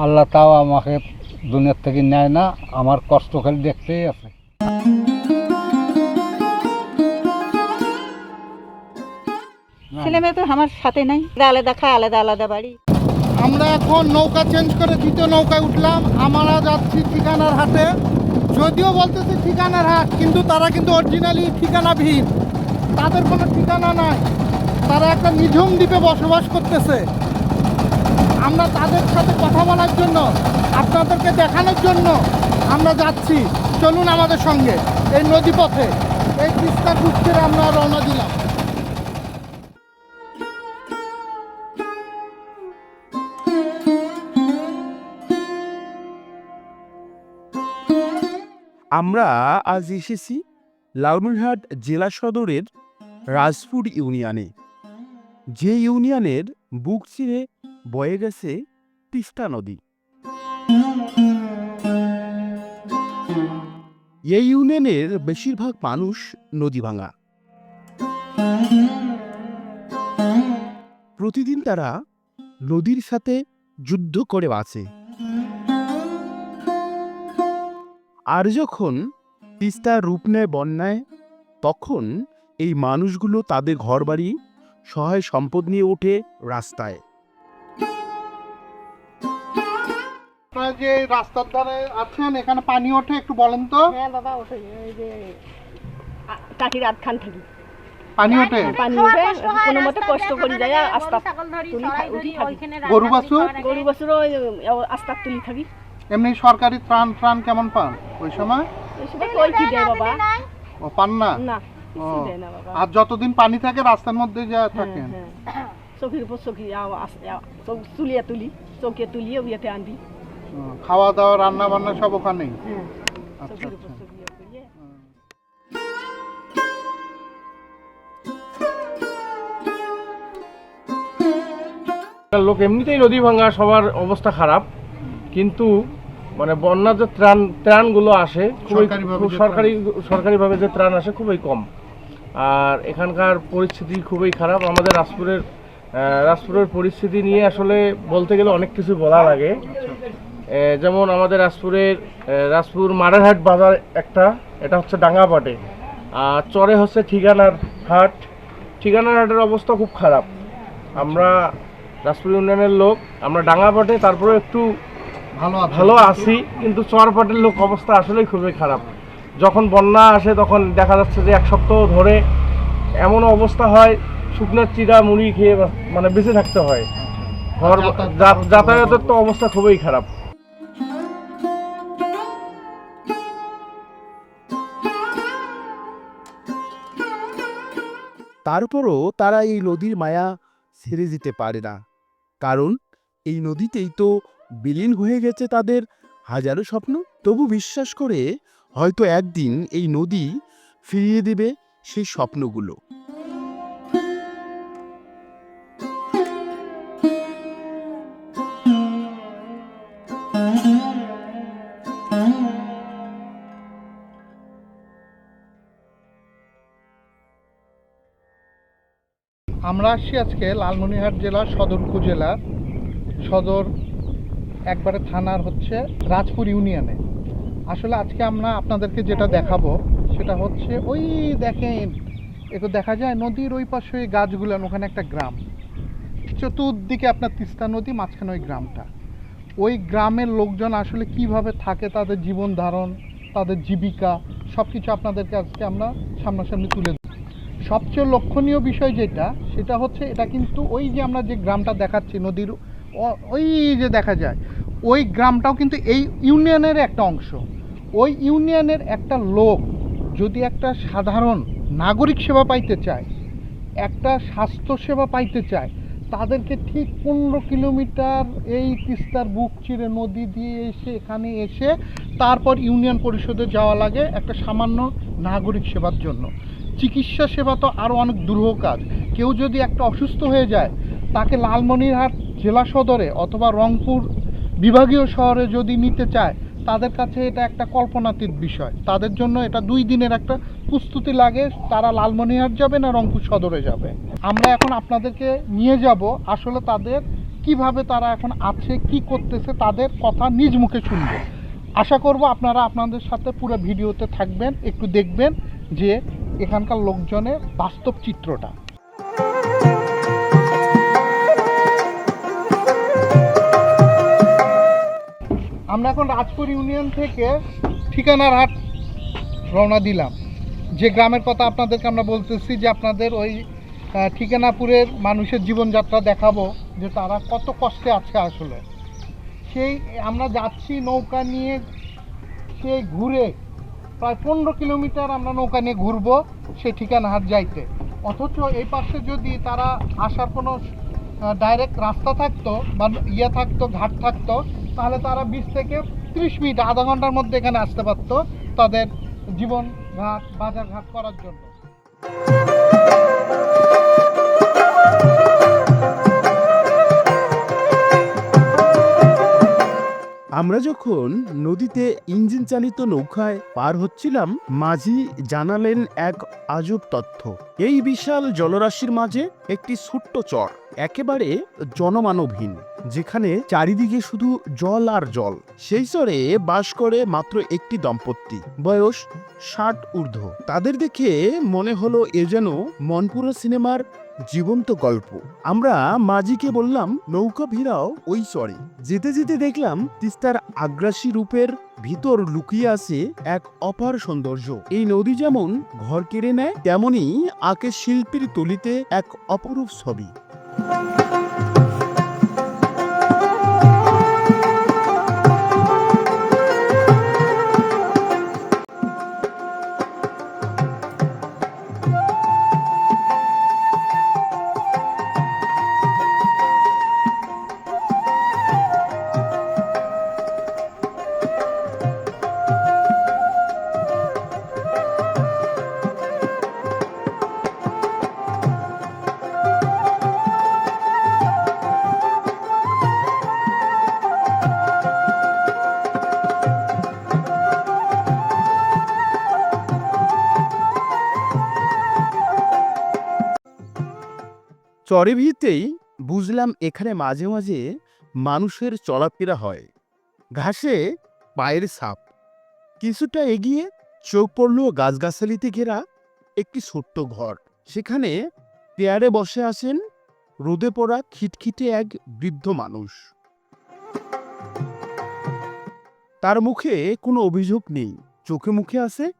আল্লাহ তাও আমাকে দুনিয়ার থেকে নেয় না আমার কষ্ট খালি দেখতেই আছে। ছেলে মেয়ে তো আমার সাথে নাই আলাদা খায় আলাদা আলাদা বাড়ি। আমরা এখন নৌকা চেঞ্জ করে দ্বিতীয় নৌকায় উঠলাম আমরা যাচ্ছি ঠিকানার হাটে। যদিও বলতেছে ঠিকানার হাট কিন্তু তারা কিন্তু অরিজিনালি ঠিকানাবিহীন। তাদের কোনো ঠিকানা নাই। তারা একটা নিঝুম দ্বীপে বসবাস করতেছে। আমরা তাদের সাথে কথা বলার জন্য, আপনাদেরকে দেখানোর জন্য আমরা যাচ্ছি। চলুন আমাদের সঙ্গে, এই নদীপথে, এই তিস্তা ঘুরতে আমরা রওনা দিলাম। আমরা আজ এসেছি লালমনিরহাট জেলা সদরের রাজপুর ইউনিয়নে। যে ইউনিয়নের বুক চিরে বয়ে গেছে তিস্তা নদী। এই ইউনিয়নের বেশিরভাগ মানুষ নদী ভাঙা। প্রতিদিন তারা নদীর সাথে যুদ্ধ করে বাঁচে। আর যখন তিস্তা রূপ নেয়, বন্যায়, তখন এই মানুষগুলো তাদের ঘরবাড়ি সহায় সম্পদ নিয়ে ওঠে রাস্তায়। আপনারা যে রাস্তার ধারে আছেন এখানে পানি ওঠে একটু বলেন তো। হ্যাঁ বাবা ওঠে। এই যে আ- টাকির আধখান থাকি পানি ওঠে? পানি উঠে কোনো মতে কষ্ট করি যায়। আস্তা তুলি উঠি থাকি গরু বাছু গরু বছরও আস্তা তুলি থাকি এমনি সরকারি ত্রাণ ত্রাণ কেমন পান? ওই সময়? এই সময় কই কি দেয় বাবা? ও পান না? না। কিছু দেয় না বাবা। আর যতদিন পানি থাকে রাস্তার মধ্যে যা হ্যাঁ, থাকেন। হ্যাঁ। উপর আস- আও- তুলিয়া তুলি তুলিয়ে উইয়াতে আনবি। খাওয়া দাওয়া রান্না বান্না সব ওখানেই? হ্যাঁ আচ্ছা উপর আচ্ছা। তুলিয়ে লোক এমনিতেই নদী ভাঙা সবার অবস্থা খারাপ। কিন্তু মানে বন্যার যে ত্রাণ ত্রাণগুলো আসে খুবই খুব সরকারি সরকারিভাবে যে ত্রাণ আসে খুবই কম। আর এখানকার পরিস্থিতি খুবই খারাপ। আমাদের রাজপুরের রাজপুরের পরিস্থিতি নিয়ে আসলে বলতে গেলে অনেক কিছু বলা লাগে। যেমন আমাদের রাজপুরের রাজপুর মারারহাট বাজার একটা এটা হচ্ছে ডাঙ্গাপাটে। আর চরে হচ্ছে ঠিকানার হাট। ঠিকানার হাটের অবস্থা খুব খারাপ। আমরা রাজপুর ইউনিয়নের লোক আমরা ডাঙ্গাপাটে তারপরে একটু ভালো ভালো আছি কিন্তু চরপাটের লোক অবস্থা আসলেই খুবই খারাপ। যখন বন্যা আসে তখন দেখা যাচ্ছে যে এক সপ্তাহ ধরে এমন অবস্থা হয় শুকনার চিরা মুড়ি খেয়ে মানে বেঁচে থাকতে হয়। ঘর যাতায়াতের তো অবস্থা খুবই খারাপ। তারপরও তারা এই নদীর মায়া ছেড়ে যেতে পারে না। কারণ এই নদীতেই তো বিলীন হয়ে গেছে তাদের হাজারো স্বপ্ন। তবু বিশ্বাস করে হয়তো একদিন এই নদী ফিরিয়ে দেবে সেই স্বপ্নগুলো। আমরা আসছি আজকে লালমনিরহাট জেলার সদর উপজেলার সদর একবারে থানার হচ্ছে রাজপুর ইউনিয়নে। আসলে আজকে আমরা আপনাদেরকে যেটা দেখাবো, সেটা হচ্ছে ওই দেখেন একটু দেখা যায় নদীর ওই পাশে ওই গাছগুলো, ওখানে একটা গ্রাম চতুর্দিকে আপনার তিস্তা নদী, মাঝখানে ওই গ্রামটা ওই গ্রামের লোকজন আসলে কীভাবে থাকে, তাদের জীবন ধারণ, তাদের জীবিকা সব কিছু আপনাদেরকে আজকে আমরা সামনাসামনি তুলে ধরবো। সবচেয়ে লক্ষণীয় বিষয় যেটা, সেটা হচ্ছে এটা কিন্তু ওই যে আমরা যে গ্রামটা দেখাচ্ছি, নদীর ওই যে দেখা যায় ওই গ্রামটাও কিন্তু এই ইউনিয়নের একটা অংশ। ওই ইউনিয়নের একটা লোক যদি একটা সাধারণ নাগরিক সেবা পাইতে চায়, একটা স্বাস্থ্য সেবা পাইতে চায়, তাদেরকে ঠিক পনেরো কিলোমিটার এই তিস্তার বুক চিরে নদী দিয়ে এসে, এখানে এসে তারপর ইউনিয়ন পরিষদে যাওয়া লাগে একটা সামান্য নাগরিক সেবার জন্য। চিকিৎসা সেবা তো আরও অনেক দুরূহ কাজ। কেউ যদি একটা অসুস্থ হয়ে যায়, তাকে লালমনিরহাট জেলা সদরে অথবা রংপুর বিভাগীয় শহরে যদি নিতে চায়, তাদের কাছে এটা একটা কল্পনাতীত বিষয়। তাদের জন্য এটা দুই দিনের একটা প্রস্তুতি লাগে, তারা লালমনিরহাট যাবে না রংপুর সদরে যাবে। আমরা এখন আপনাদেরকে নিয়ে যাব, আসলে তাদের কীভাবে তারা এখন আছে, কি করতেছে, তাদের কথা নিজ মুখে শুনব। আশা করব আপনারা আপনাদের সাথে পুরো ভিডিওতে থাকবেন, একটু দেখবেন যে এখানকার লোকজনের বাস্তব চিত্রটা। আমরা এখন রাজপুর ইউনিয়ন থেকে ঠিকানার হাট রওনা দিলাম। যে গ্রামের কথা আপনাদেরকে আমরা বলতেছি যে আপনাদের ওই ঠিকানাপুরের মানুষের জীবনযাত্রা দেখাবো, যে তারা কত কষ্টে আছে আসলে। সেই আমরা যাচ্ছি নৌকা নিয়ে, সেই ঘুরে প্রায় পনেরো কিলোমিটার আমরা নৌকা নিয়ে ঘুরবো সেই ঠিকানাহাট যাইতে। অথচ এই পাশে যদি তারা আসার কোনো ডাইরেক্ট রাস্তা থাকতো বা ইয়ে থাকতো, ঘাট থাকতো তাহলে তারা বিশ থেকে ত্রিশ মিনিট, আধা ঘণ্টার মধ্যে এখানে আসতে পারতো তাদের জীবন ঘাট বাজার ঘাট করার জন্য। আমরা যখন নদীতে ইঞ্জিন চালিত নৌকায় পার হচ্ছিলাম, মাঝি জানালেন এক আজব তথ্য। এই বিশাল জলরাশির মাঝে একটি ছোট্ট চর, একেবারে জনমানবহীন, যেখানে চারিদিকে শুধু জল আর জল। সেই চরে বাস করে মাত্র একটি দম্পতি, বয়স ষাট ঊর্ধ্ব। তাদের দেখে মনে হলো এ যেন মনপুরা সিনেমার জীবন্ত গল্প। আমরা মাঝিকে বললাম, নৌকা ভিড়াও, ওই চরে যেতে যেতে দেখলাম, তিস্তার আগ্রাসী রূপের ভিতর লুকিয়ে আছে এক অপার সৌন্দর্য। এই নদী যেমন ঘর কেড়ে নেয় তেমনই আকে শিল্পীর তলিতে এক অপরূপ ছবি। চরে ভিতেই বুঝলাম এখানে মাঝে মাঝে মানুষের চলাফেরা হয়। ঘাসে পায়ের সাপ। কিছুটা এগিয়ে চোখ পড়ল গাছগাছালিতে ঘেরা একটি ছোট্ট ঘর। সেখানে পেয়ারে বসে আছেন রোদে পড়া খিটখিটে এক বৃদ্ধ মানুষ। তার মুখে কোনো অভিযোগ নেই। চোখে মুখে আছে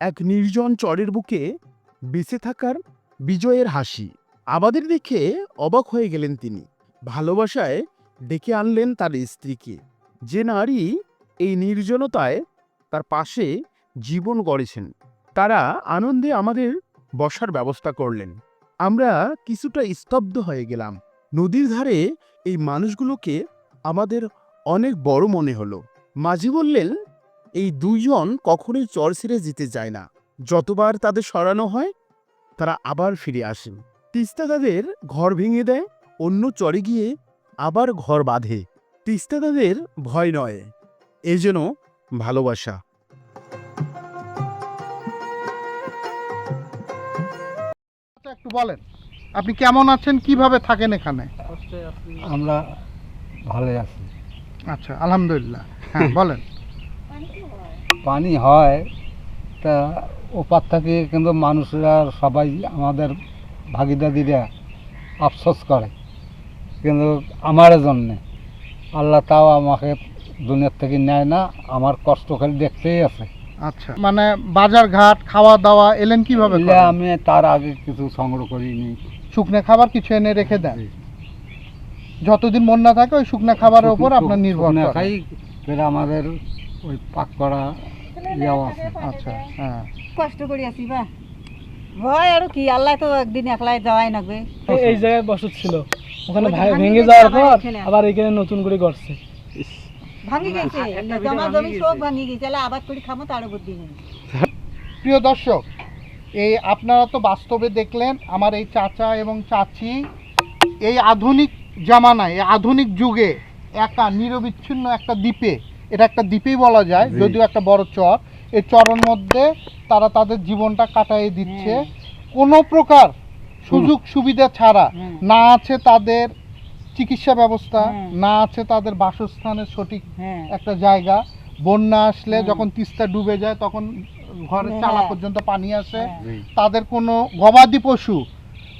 এক নির্জন চরের বুকে বেঁচে থাকার বিজয়ের হাসি। আমাদের দেখে অবাক হয়ে গেলেন তিনি। ভালোবাসায় ডেকে আনলেন তার স্ত্রীকে। যে নারী এই নির্জনতায় তার পাশে জীবন গড়েছেন। তারা আনন্দে আমাদের বসার ব্যবস্থা করলেন। আমরা কিছুটা স্তব্ধ হয়ে গেলাম। নদীর ধারে এই মানুষগুলোকে আমাদের অনেক বড় মনে হলো। মাঝি বললেন, এই দুইজন কখনোই চর ছেড়ে যেতে যায় না। যতবার তাদের সরানো হয়, তারা আবার ফিরে আসেন তিস্তা তাদের ঘর ভেঙে দেয় অন্য চরে গিয়ে আবার ঘর বাঁধে। তিস্তা তাদের ভয় নয় এ যেন ভালোবাসা। আচ্ছা, একটু বলেন আপনি কেমন আছেন কীভাবে থাকেন এখানে? আমরা ভালো আছি। আচ্ছা আলহামদুলিল্লাহ হ্যাঁ বলেন। পানি হয় তা ওপার থেকে কিন্তু মানুষরা সবাই আমাদের ভাগিদারিরা আফসোস করে। কিন্তু আমার জন্যে আল্লাহ তাও আমাকে দুনিয়ার থেকে নেয় না আমার কষ্ট খালি দেখতেই আছে। আচ্ছা মানে বাজার ঘাট খাওয়া দাওয়া এলেন কীভাবে আমি তার আগে কিছু সংগ্রহ করিনি। শুকনো খাবার কিছু এনে রেখে দেন? যতদিন মন না থাকে ওই শুকনো খাবারের উপর আপনার নির্ভর খাই ফের আমাদের ওই পাক করা ইয়াও আছে। আচ্ছা হ্যাঁ। কষ্ট করি আছি বা। ভয় আর কি আল্লাহ তো একদিন একলাই যাওয়াই লাগবে। এই- এই জায়গায় বসত ছিল। ওখানে ভাঙি যাওয়ার পর আবার এখানে নতুন করে গড়ছে। ভাঙি গেছে জমা জমি সব ভাঙি গেছে তাহলে আবাদ করে খামো তার বুদ্ধি নেই প্রিয় দর্শক এই আপনারা তো বাস্তবে দেখলেন আমার এই চাচা এবং চাচি এই আধুনিক জামানায় এই আধুনিক যুগে একা নিরবিচ্ছিন্ন একটা দ্বীপে এটা একটা দ্বীপেই বলা যায় যদিও একটা বড় চর এই চরের মধ্যে তারা তাদের জীবনটা কাটাই দিচ্ছে কোনো প্রকার সুযোগ সুবিধা ছাড়া না আছে তাদের চিকিৎসা ব্যবস্থা। না আছে তাদের বাসস্থানের সঠিক একটা জায়গা বন্যা আসলে যখন তিস্তা ডুবে যায় তখন ঘরের চালা হ্যাঁ। পর্যন্ত পানি আসে হ্যাঁ। তাদের কোনো গবাদি পশু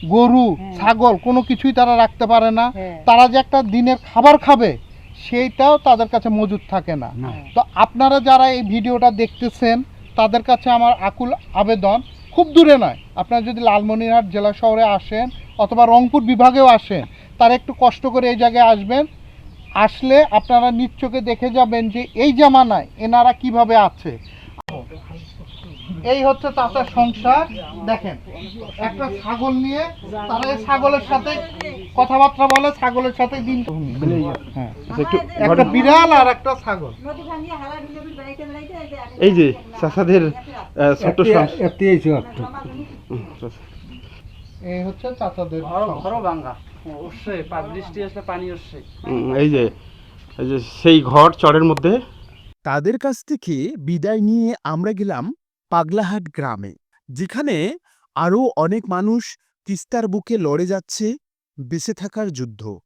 গরু হ্যাঁ। ছাগল কোনো কিছুই তারা রাখতে পারে না। তারা যে একটা দিনের খাবার খাবে সেইটাও তাদের কাছে মজুদ থাকে না। তো আপনারা যারা এই ভিডিওটা দেখতেছেন তাদের কাছে আমার আকুল আবেদন। খুব দূরে নয়। আপনারা যদি লালমনিরহাট জেলা শহরে আসেন অথবা রংপুর বিভাগেও আসেন তারা একটু কষ্ট করে এই জায়গায় আসবেন। আসলে আপনারা নিজ দেখে যাবেন যে এই জামানায় এনারা কীভাবে আছে। এই হচ্ছে তাদের সংসার। দেখেন একটা ছাগল নিয়ে তারা এই ছাগলের সাথে কথাবার্তা বলে ছাগলের সাথে দিন হ্যাঁ। একটা বিড়াল আর একটা ছাগল। এই যে চাষাদের একটি এই হচ্ছে চাচাদের। ভাঙ্গা বৃষ্টি আসলে পানি এই যে সেই ঘর চরের মধ্যে। তাদের কাছ থেকে বিদায় নিয়ে আমরা গেলাম পাগলাহাট গ্রামে, যেখানে আরও অনেক মানুষ তিস্তার বুকে লড়ে যাচ্ছে বেঁচে থাকার যুদ্ধ।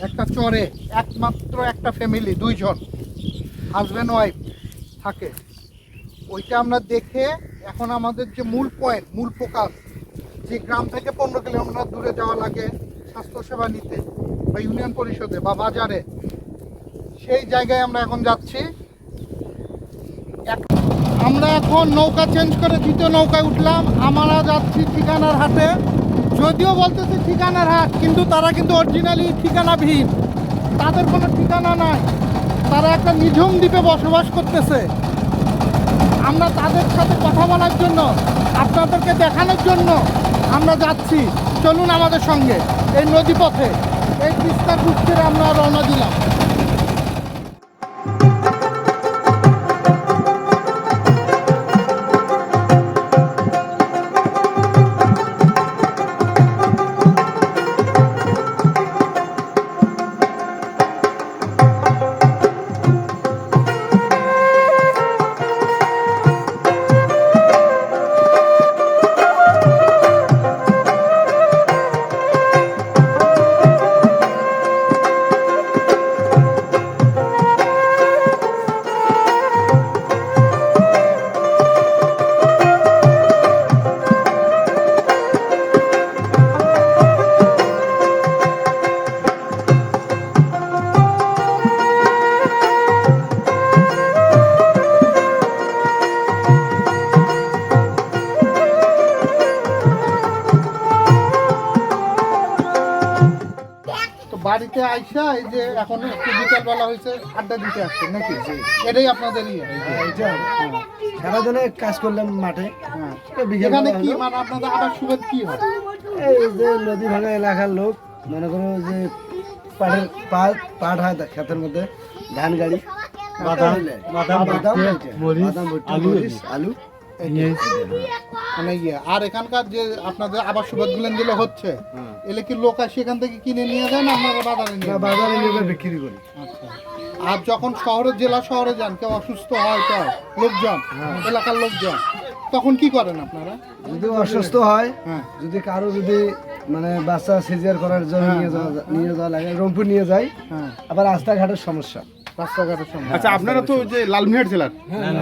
একটা চরে, একমাত্র একটা ফ্যামিলি দুইজন হাজব্যান্ড ওয়াইফ থাকে। ওইটা আমরা দেখে এখন আমাদের যে মূল পয়েন্ট মূল ফোকাস যে গ্রাম থেকে পনেরো কিলোমিটার দূরে যাওয়া লাগে স্বাস্থ্যসেবা নিতে বা ইউনিয়ন পরিষদে বা বাজারে, সেই জায়গায় আমরা এখন যাচ্ছি। এক- আমরা এখন নৌকা চেঞ্জ করে দ্বিতীয় নৌকায় উঠলাম। আমরা যাচ্ছি ঠিকানার হাটে। যদিও বলতেছে ঠিকানার হাট, কিন্তু তারা কিন্তু অরিজিনালি ঠিকানাবিহীন। তাদের কোনো ঠিকানা নাই। তারা একটা নিঝুম দ্বীপে বসবাস করতেছে। আমরা তাদের সাথে কথা বলার জন্য, আপনাদেরকে দেখানোর জন্য আমরা যাচ্ছি। চলুন আমাদের সঙ্গে, এই নদী পথে এই তিস্তার বুক আমরা রওনা দিলাম। আইসা এই যে এখন একটু বিকাল বেলা হয়েছে আড্ডা দিতে আসছেন নাকি? এটাই আপনাদের ইয়ে। সারাদিনে কাজ করলাম মাঠে। হ্যাঁ। এখানে কি মানে আপনাদের আবার কি হয়? এই যে নদী ভাঙা এলাকার লোক মনে করো যে পাটের পাট পাট হয় ক্ষেতের মধ্যে ধান গাড়ি বাদাম বাদাম বাদাম আলু মানে ইয়ে আর এখানকার যে আপনাদের আবার সুবাদ গুলেন যেগুলো হচ্ছে এলে কি লোক আসে এখান থেকে কিনে নিয়ে যান আপনারা বাজারে নিয়ে বাজারে নিয়ে বিক্রি করি। আচ্ছা। আর যখন শহরে জেলা শহরে যান কেউ অসুস্থ হয় তো লোকজন এলাকার লোকজন তখন কি করেন আপনারা? যদি অসুস্থ হয় হ্যাঁ। যদি কারও যদি মানে বাচ্চা সিজার করার জন্য নিয়ে যাওয়া নিয়ে যাওয়া লাগে রংপুর নিয়ে যাই হ্যাঁ। আবার রাস্তাঘাটের সমস্যা। রাস্তাঘাটের সঙ্গে আচ্ছা আপনারা তো যে লালমিহাট জেলার।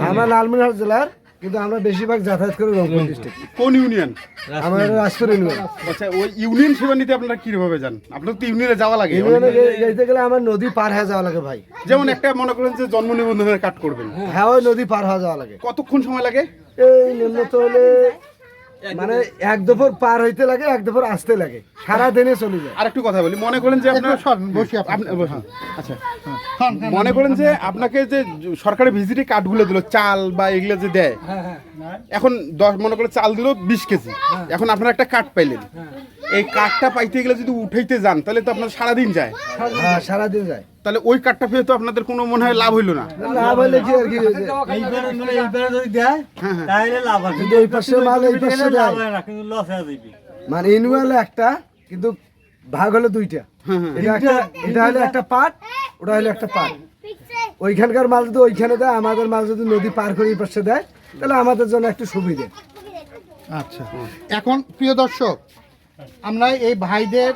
আমরা লালমনিরহাট জেলার কিন্তু আমরা বেশিরভাগ যাতায়াত করি রংপুর ডিস্ট্রিক্ট কোন ইউনিয়ন আমাদের রাজপুর ইউনিয়ন আচ্ছা ওই ইউনিয়ন সেবা নিতে আপনারা কীভাবে যান? আপনার তো ইউনিয়নে যাওয়া লাগে। ইউনিয়নে যেতে গেলে আমার নদী পার হয়ে যাওয়া লাগে ভাই। যেমন একটা মনে করেন যে জন্ম নিবন্ধনের কাট করবেন। হ্যাঁ ওই নদী পার হয়ে যাওয়া লাগে। কতক্ষণ সময় লাগে? এই নিম্নত হলে মানে এক দুপুর পার হইতে লাগে এক দুপুর আসতে লাগে। সারা দিনে চলে যায়। আর একটু কথা বলি মনে করেন যে আপনার বসি আপনি। আচ্ছা। খান, খান, মনে করেন যে আপনাকে যে সরকারি ভিজিটে কার্ডগুলো দিল চাল বা এগুলো যে দেয় এখন দশ মনে করে চাল দিল বিশ কেজি। এখন আপনারা একটা কার্ড পাইলেন। এই কার্ডটা পাইতে গেলে যদি উঠাইতে যান তাহলে তো আপনার সারাদিন যায়। হ্যাঁ সারাদিন যায়। তাহলে ওই কার্ডটা পেয়ে তো আপনাদের কোনো মনে হয় লাভ হইল না। না বলে কি আর কি হয়েছে? কিন্তু ওই পাশে মাল এই পাশে দেয়। মানে ইনুয়াল একটা কিন্তু ভাগ হলো দুইটা। এটা একটা এটা হলো একটা পাট ওটা হলো একটা পাট। ওইখানকার মাল যদি ওইখানে দেয় আমাদের মাল যদি নদী পার করে এই পাশে দেয় তাহলে আমাদের জন্য একটু সুবিধে। আচ্ছা। এখন প্রিয় দর্শক আমরা এই ভাইদের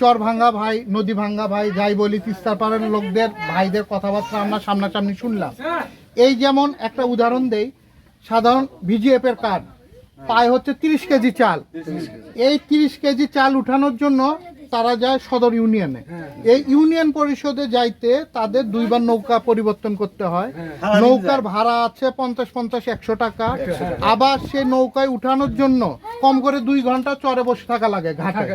চর ভাঙ্গা ভাই, নদী ভাঙ্গা ভাই, যাই বলি তিস্তার পাড়ার লোকদের ভাইদের কথাবার্তা আমরা সামনাসামনি শুনলাম। এই যেমন একটা উদাহরণ দেই, সাধারণ ভিজিএফ এর কার্ড, পায় হচ্ছে তিরিশ কেজি চাল। এই তিরিশ কেজি চাল উঠানোর জন্য তারা যায় সদর ইউনিয়নে। এই ইউনিয়ন পরিষদে যাইতে তাদের দুইবার নৌকা পরিবর্তন করতে হয়। নৌকার ভাড়া আছে পঞ্চাশ পঞ্চাশ একশো টাকা। আবার সে নৌকায় উঠানোর জন্য কম করে দুই ঘণ্টা চরে বসে থাকা লাগে ঘাটে।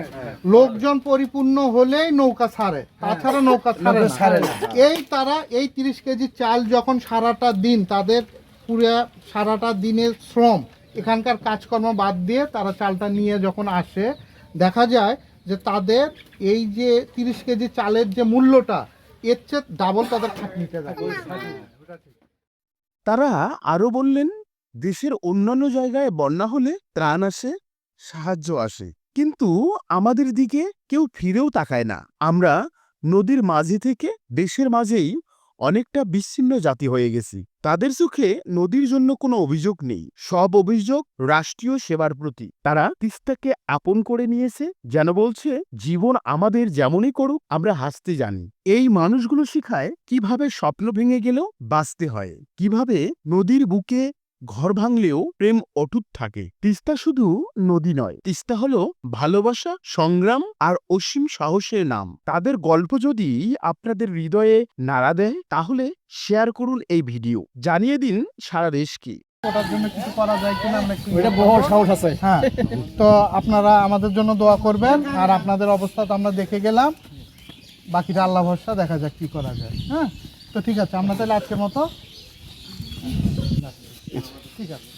লোকজন পরিপূর্ণ হলেই নৌকা ছাড়ে। তাছাড়া নৌকা ছাড়ে এই তারা এই তিরিশ কেজি চাল যখন সারাটা দিন তাদের পুরো সারাটা দিনের শ্রম এখানকার কাজকর্ম বাদ দিয়ে তারা চালটা নিয়ে যখন আসে দেখা যায় যে তাদের এই যে তিরিশ কেজি চালের যে মূল্যটা, এর চেয়ে ডাবল তাদের খাটনিতে তারা আরও বললেন, দেশের অন্যান্য জায়গায় বন্যা হলে ত্রাণ আসে, সাহায্য আসে। কিন্তু আমাদের দিকে কেউ ফিরেও তাকায় না। আমরা নদীর মাঝে থেকে দেশের মাঝেই অনেকটা বিচ্ছিন্ন জাতি হয়ে গেছি। তাদের চোখে নদীর জন্য কোনো অভিযোগ নেই। সব অভিযোগ রাষ্ট্রীয় সেবার প্রতি। তারা তিস্তাকে আপন করে নিয়েছে, যেন বলছে, জীবন আমাদের যেমনই করুক, আমরা হাসতে জানি। এই মানুষগুলো শিখায় কীভাবে স্বপ্ন ভেঙে গেলেও বাঁচতে হয়। কীভাবে নদীর বুকে ঘর ভাঙলেও প্রেম অটুট থাকে। তিস্তা শুধু নদী নয় তিস্তা হলো ভালোবাসা সংগ্রাম আর অসীম সাহসের নাম। তাদের গল্প যদি আপনাদের হৃদয়ে নাড়া দেয় তাহলে শেয়ার করুন এই ভিডিও জানিয়ে দিন সারা সাহস আছে। হ্যাঁ তো আপনারা আমাদের জন্য দোয়া করবেন আর আপনাদের অবস্থা তো আমরা দেখে গেলাম। বাকিটা আল্লাহ ভরসা দেখা যাক কি করা যায়। হ্যাঁ তো ঠিক আছে আমরা তাহলে আজকের মতো ঠিক আছে